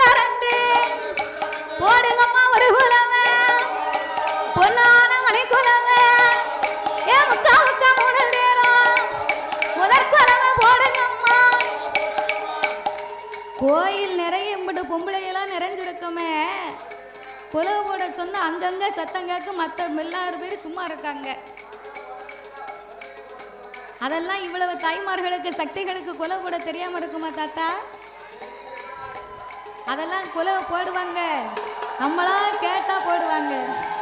மரம் கோயில் நிறைய இம்பிட்டு பொம்பளையெல்லாம் நிறைஞ்சிருக்குமே. புலவு போட சொன்னால் அங்கங்கே சத்தம் கேட்க மற்ற மில்லாறு பேர் சும்மா இருக்காங்க. அதெல்லாம் இவ்வளவு தாய்மார்களுக்கு சக்திகளுக்கு கொலை போட தெரியாமல் இருக்குமா தாத்தா? அதெல்லாம் குலவ போடுவாங்க. நம்மளா கேட்டா போடுவாங்க.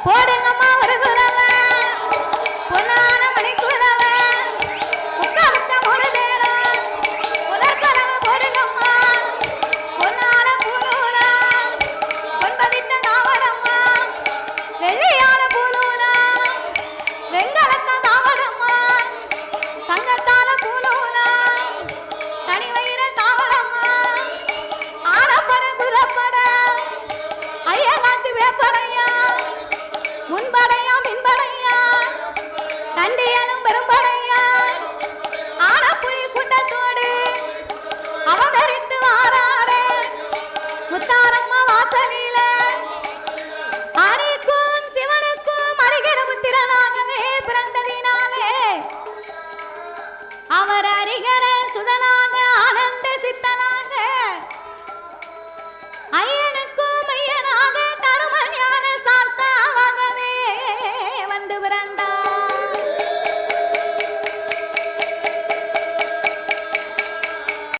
போடுங்கம்மா ஒரு குலவ பொன்னான மணி குலவ முக்கா முக்கா போடுங்கம்மா பொன்னால வெள்ளியால മുൻപടയാ പിൻപടയാ തന്റെ അലും പെരുമ്പടയാ